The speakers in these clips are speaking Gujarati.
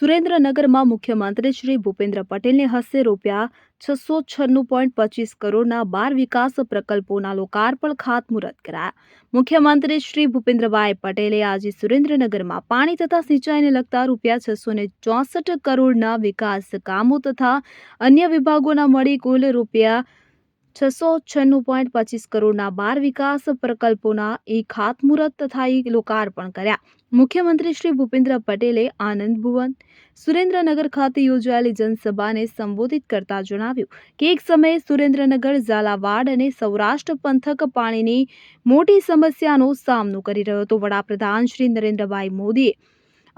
સુરેન્દ્રનગરમાં મુખ્યમંત્રી શ્રી ભૂપેન્દ્ર પટેલને હસ્તે રૂપિયા છસો છન્નું પોઈન્ટ પચીસ કરોડના બાર વિકાસ પ્રકલ્પોના લોકાર્પણ ખાતમુહૂર્ત કરાયા. મુખ્યમંત્રી શ્રી ભૂપેન્દ્રભાઈ પટેલે આજે સુરેન્દ્રનગરમાં પાણી તથા સિંચાઈને લગતા રૂપિયા છસો ને ચોસઠ કરોડના વિકાસ કામો તથા અન્ય વિભાગોના મળી કુલ રૂપિયા છસો છન્નું પોઈન્ટ પચીસ કરોડના બાર વિકાસ પ્રકલ્પોના એ ખાતમુહૂર્ત તથા એ લોકાર્પણ કર્યા. મુખ્યમંત્રી શ્રી ભૂપેન્દ્ર પટેલે આનંદ ભુવન, સુરેન્દ્રનગર ખાતે યોજાયેલી જનસભાને સંબોધિત કરતા જણાવ્યું કે એક સમયે સુરેન્દ્રનગર, ઝાલાવાડ અને સૌરાષ્ટ્ર પંથક પાણીની મોટી સમસ્યાનો સામનો કરી રહ્યો હતો. વડાપ્રધાન શ્રી નરેન્દ્રભાઈ મોદીએ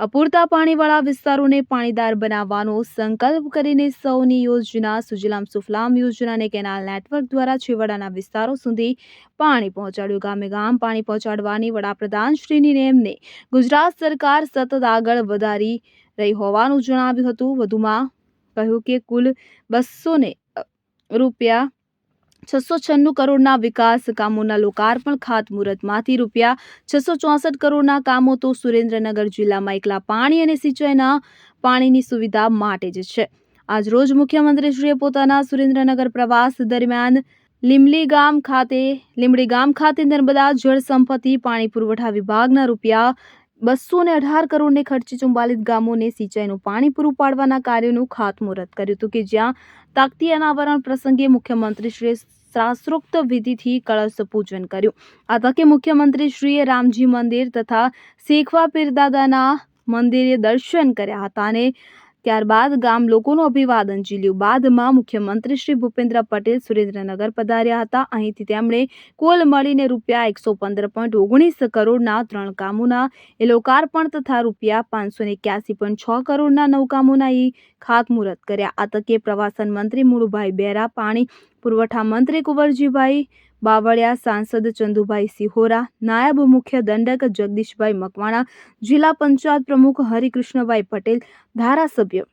અપૂરતા પાણીવાળા વિસ્તારોને પાણીદાર બનાવવાનો સંકલ્પ કરીને સૌની યોજના, સુજલામ સુફલામ યોજનાને કેનાલ નેટવર્ક દ્વારા છેવાડાના વિસ્તારો સુધી પાણી પહોંચાડ્યું. ગામે ગામ પાણી પહોંચાડવાની વડાપ્રધાન શ્રીની નેમને ગુજરાત સરકાર સતત આગળ વધારી રહી હોવાનું જણાવ્યું હતું. વધુમાં કહ્યું કે કુલ બસો રૂપિયા છસો છન્નું કરોડના વિકાસ કામોના લોકાર્પણ ખાતમુહૂર્તમાંથી રૂપિયા છસો ચોસઠ કરોડના કામો તો સુરેન્દ્રનગર જિલ્લામાં એકલા પાણી અને સિંચાઈના પાણીની સુવિધા માટે જ છે. આજરોજ મુખ્યમંત્રીશ્રીએ પોતાના સુરેન્દ્રનગર પ્રવાસ દરમિયાન લીમલી ગામ ખાતે લીમડી ગામ ખાતે નર્મદા જળ સંપત્તિ પાણી પુરવઠા વિભાગના રૂપિયા બસો ને અઢાર કરોડને ખર્ચે ચુમ્બાલીસ ગામોને સિંચાઈનું પાણી પૂરું પાડવાના કાર્યનું ખાતમુહૂર્ત કર્યું હતું કે જ્યાં તાકતી અનાવરણ પ્રસંગે મુખ્યમંત્રીશ્રીએ શાસ્ત્રોક્ત વિધિથી કળશ પૂજન કર્યું. આ તકે મુખ્યમંત્રીશ્રીએ રામજી મંદિર તથા શેખવા પીરદાદાના મંદિરે દર્શન કર્યા હતા અને ત્યારબાદ ગામ લોકોનું અભિવાદન ઝીલ્યું. બાદમાં મુખ્યમંત્રી શ્રી ભૂપેન્દ્ર પટેલ સુરેન્દ્રનગર પધાર્યા હતા. અહીંથી તેમણે કુલ મળીને રૂપિયા એકસો પંદર પોઈન્ટ ઓગણીસ કરોડના ત્રણ કામોના એ લોકાર્પણ તથા રૂપિયા પાંચસો ને એક્યાસી પોઈન્ટ છ કરોડના નવ કામોના એ ખાતમુહૂર્ત કર્યા. આ તકે પ્રવાસન મંત્રી મુળુભાઈ બેરા પાણી પુરવઠા મંત્રી કુંવરજીભાઈ બાવળિયા સાંસદ ચંદુભાઈ સિહોરા નાયબ મુખ્ય દંડક જગદીશભાઈ મકવાણા જિલ્લા પંચાયત પ્રમુખ હરિકૃષ્ણભાઈ પટેલ ધારાસભ્ય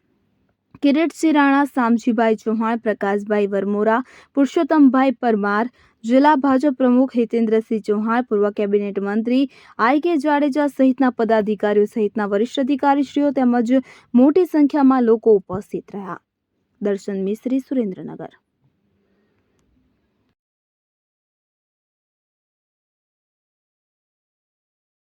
કિરીટસિંહ રાણા શામજીભાઈ ચૌહાણ પ્રકાશભાઈ વરમોરા પુરુષોત્તમભાઈ પરમાર જિલ્લા ભાજપ પ્રમુખ હિતેન્દ્રસિંહ ચૌહાણ પૂર્વ કેબિનેટ મંત્રી આઈ કે જાડેજા સહિતના પદાધિકારીઓ સહિતના વરિષ્ઠ અધિકારીશ્રીઓ તેમજ મોટી સંખ્યામાં લોકો ઉપસ્થિત રહ્યા દર્શન મિશ્રી સુરેન્દ્રનગર